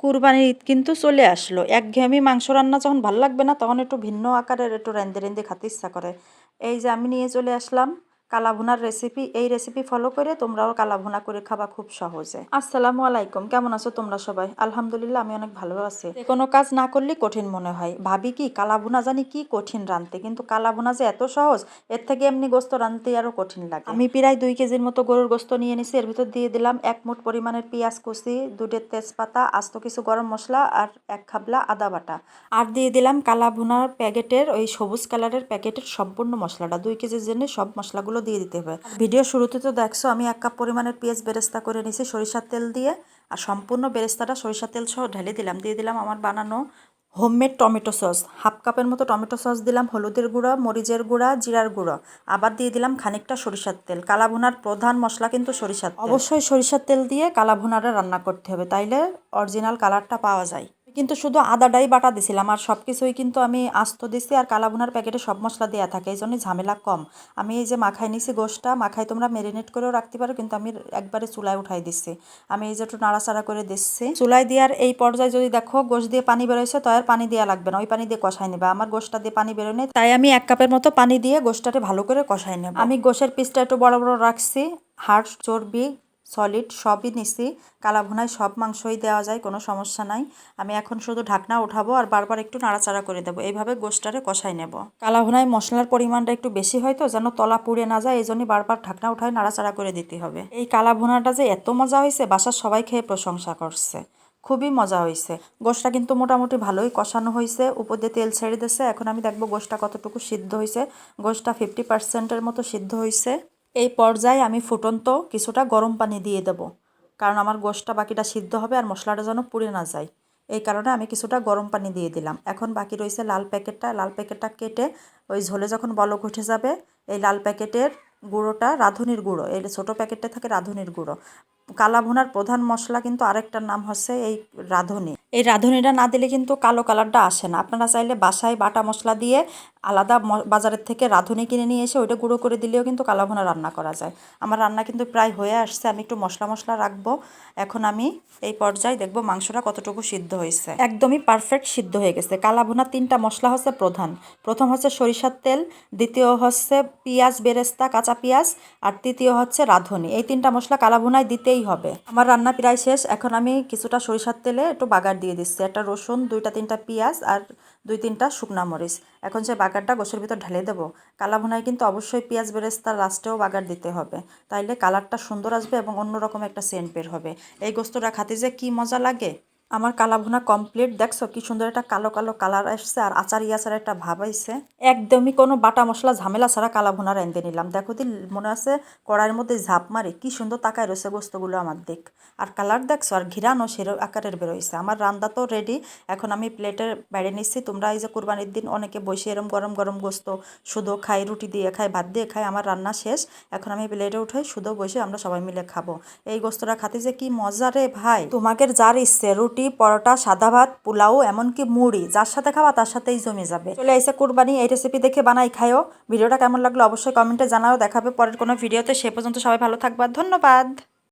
কুরবানির ঈদ কিন্তু চলে আসলো। একঘেয়েমি মাংস রান্না যখন ভালো লাগবে না, তখন একটু ভিন্ন আকারের একটু রেন্দে রেন্দে খাতে ইচ্ছা করে। এই যে আমি নিয়ে চলে আসলাম। কালাভুনার রেসিপি এই রেসিপি ফলো করে তোমরাও কালাভুনা করে খাবা খুব সহজে। আসসালামু আলাইকুম, কেমন আছো তোমরা সবাই? আলহামদুলিল্লাহ, আমি অনেক ভালো আছি। কোনো কাজ না করলে কঠিন মনে হয়। ভাবি কি, কালাভুনা জানি কি কঠিন রাঁধতে, কিন্তু কালাভুনা যে এত সহজ, এর থেকে এমনি গোস্ত রাঁধতে আরও কঠিন লাগে। আমি প্রায় দুই কেজির মতো গরুর গোস্ত নিয়ে নিছি, এর ভিতর দিয়ে দিলাম এক মুঠ পরিমাণের পেঁয়াজ কুচি, দুটো তেজপাতা, আস্ত কিছু গরম মশলা আর এক খাবলা আদা বাটা। আর দিয়ে দিলাম কালাভুনার প্যাকেটের, ওই সবুজ কালারের প্যাকেটের সম্পূর্ণ মশলাটা। দুই কেজির জন্য সব মশলাগুলো দিয়ে দিতে হবে। ভিডিও শুরুতে তো দেখছ, আমি এক কাপ পরিমাণের পেঁয়াজ বেরেস্তা করে নিছি সরিষার তেল দিয়ে। আর সম্পূর্ণ বেরেস্তাটা সরিষার তেল সহ ঢেলে দিলাম। দিয়ে দিলাম আমার বানানো হোমমেড টমেটো সস। হাফ কাপের মতো টমেটো সস দিলাম, হলুদের গুঁড়ো, মরিচের গুঁড়া, জিরার গুঁড়ো। আবার দিয়ে দিলাম খানিকটা সরিষার তেল। কালাভুনার প্রধান মশলা কিন্তু সরিষার অবশ্যই সরিষার তেল দিয়ে কালাভুনাটা রান্না করতে হবে, তাইলে অরিজিনাল কালারটা পাওয়া যায়। কিন্তু শুধু আদাটাই বাটা দিছিলাম, আর সব কিছুই কিন্তু আমি আস্ত দিছি, আর কালাভুনার প্যাকেটে সব মশলা দেওয়া থাকে, এই জন্যই ঝামেলা কম। আমি এই যে মাখায় নিছি গোশটা মাখায় তোমরা ম্যারিনেট করেও রাখতে পারো, কিন্তু আমি একবারে চুলায় উঠাই দিচ্ছি আমি এই যে একটু নাড়াচাড়া করে দিচ্ছি চুলায় দেওয়ার এই পর্যায়ে যদি দেখো গোশ দিয়ে পানি বেরোয়ছে তো আর পানি দেওয়া লাগবে না, ওই পানি দিয়ে কষাই নেবে। আমার গোশটা দিয়ে পানি বেরোয় তাই আমি এক কাপের মতো পানি দিয়ে গোশটাকে ভালো করে কষাই নেব। আমি গোশের পিসটা একটু বড় বড় রাখছি, হাড় চর্বি সলিড সবই নিছি। কালাভুনায় সব মাংসই দেওয়া যায়, কোনো সমস্যা নাই। আমি এখন শুধু ঢাকনা উঠাবো আর বারবার একটু নাড়াচাড়া করে দেবো। এইভাবে গোষ্ঠটারে কষাই নেব। কালাভুনায় মশলার পরিমাণটা একটু বেশি হয় তো যেন তলা পুড়ে না যায় এই জন্যই বারবার ঢাকনা উঠায় নাড়াচাড়া করে দিতে হবে। এই কালাভুনাটা যে এত মজা হয়েছে, বাসার সবাই খেয়ে প্রশংসা করছে। খুবই মজা হয়েছে। গোশটা কিন্তু মোটামুটি ভালোই কষানো হয়েছে। উপর দিয়ে তেল ছেড়ে দিয়েছে। এখন আমি দেখব গোশটা কতটুকু সিদ্ধ হয়েছে। গোশটা ফিফটি পার্সেন্টের মতো সিদ্ধ হয়েছে। এই পর্যায়ে আমি ফুটন্ত কিছুটা গরম পানি দিয়ে দেব, কারণ আমার গোশটা বাকিটা সিদ্ধ হবে আর মশলাটা যেন পুড়ে না যায়। এই কারণে আমি কিছুটা গরম পানি দিয়ে দিলাম। এখন বাকি রয়েছে লাল প্যাকেটটা। লাল প্যাকেটটা কেটে ওই ঝোলে যখন বলক উঠে যাবে, এই লাল প্যাকেটের গুঁড়োটা রাঁধুনির গুঁড়ো, এই ছোটো প্যাকেটটা থাকে রাঁধুনির গুঁড়ো। কালা ভুনার প্রধান মশলা কিন্তু আরেকটার নাম হচ্ছে এই রাঁধুনি। এই রাঁধুনিটা না দিলে কিন্তু কালো কালারটা আসে না। আপনারা চাইলে বাসায় বাটা মশলা দিয়ে আলাদা বাজারের থেকে রাঁধুনি কিনে নিয়ে এসে ওইটা গুঁড়ো করে দিলেও কিন্তু কালা ভুনা রান্না করা যায়। আমার রান্না কিন্তু প্রায় হয়ে আসছে, আমি একটু মশলা মশলা রাখব। এখন আমি এই পর্যায়ে দেখব মাংসটা কতটুকু সিদ্ধ হয়েছে। একদমই পারফেক্ট সিদ্ধ হয়ে গেছে। কালা ভুনার তিনটা মশলা হচ্ছে প্রধান। প্রথম হচ্ছে সরিষার তেল, দ্বিতীয় হচ্ছে পেঁয়াজ, বেরেস্তা, কাঁচা পেঁয়াজ, আর তৃতীয় হচ্ছে রাঁধুনি। এই তিনটা মশলা কালা ভুনায় দিতেই হবে। আমার রান্না প্রায় শেষ। এখন আমি কিছুটা সরিষার তেলে একটু বাগার দিয়ে দিচ্ছি। একটা রসুন, দুইটা, তিনটা পেঁয়াজ আর দুই, তিনটা শুকনা মরিচ। এখন সে বাগারটা গোছের ভিতর ঢেলে দেবো কালা ভুনায় কিন্তু অবশ্যই পেঁয়াজ বেরেস্তার লাস্টেও বাগার দিতে হবে। তাইলে কালারটা সুন্দর আসবে এবং অন্যরকম একটা সেন্ট বের হবে। এই গোস্তটা খাতে যে কী মজা লাগে? আমার কালা ভুনা কমপ্লিট দেখছ কি সুন্দর একটা কালো কালো কালার আসছে আর আচার ইয়াচার একটা ভাব আইছে। একদমই কোনো বাটা মশলা ঝামেলা ছাড়া কালা ভুনা রেঁধে নিলাম। দেখো দি, মনে আছে কড়াইয়ের মধ্যে ঝাঁপ মারে, কি সুন্দর তাকায় রয়েছে গোস্তগুলো আমার দিক। আর কালার দেখছ, আর ঘিরানো সেরো আকারের বেরোইছে। আমার রান্না তো রেডি এখন আমি প্লেটের বাইরে নিচ্ছি তোমরা এই যে কোরবানির দিন অনেকে বসে এরম গরম গরম গোস্ত শুধু খাই, রুটি দিয়ে খাই, ভাত দিয়ে খাই, আমার রান্না শেষ। এখন আমি প্লেটে উঠাই শুধু বসে আমরা সবাই মিলে খাব। এই গোস্তটা খাতে যে কি মজা রে ভাই। তোমাকে যার ইচ্ছে, রুটি রুটি, পরোটা, সাদা ভাত, পোলাও, এমনকি মুড়ি, যার সাথে খাওয়া তার সাথেই জমে যাবে। চলে আইসা কুরবানি, এই রেসিপি দেখে বানাই খায়ও ভিডিওটা কেমন লাগল অবশ্যই কমেন্টে জানাও। দেখাবে পরের কোনো ভিডিওতে। সে পর্যন্ত সবাই ভালো থাকবা। ধন্যবাদ।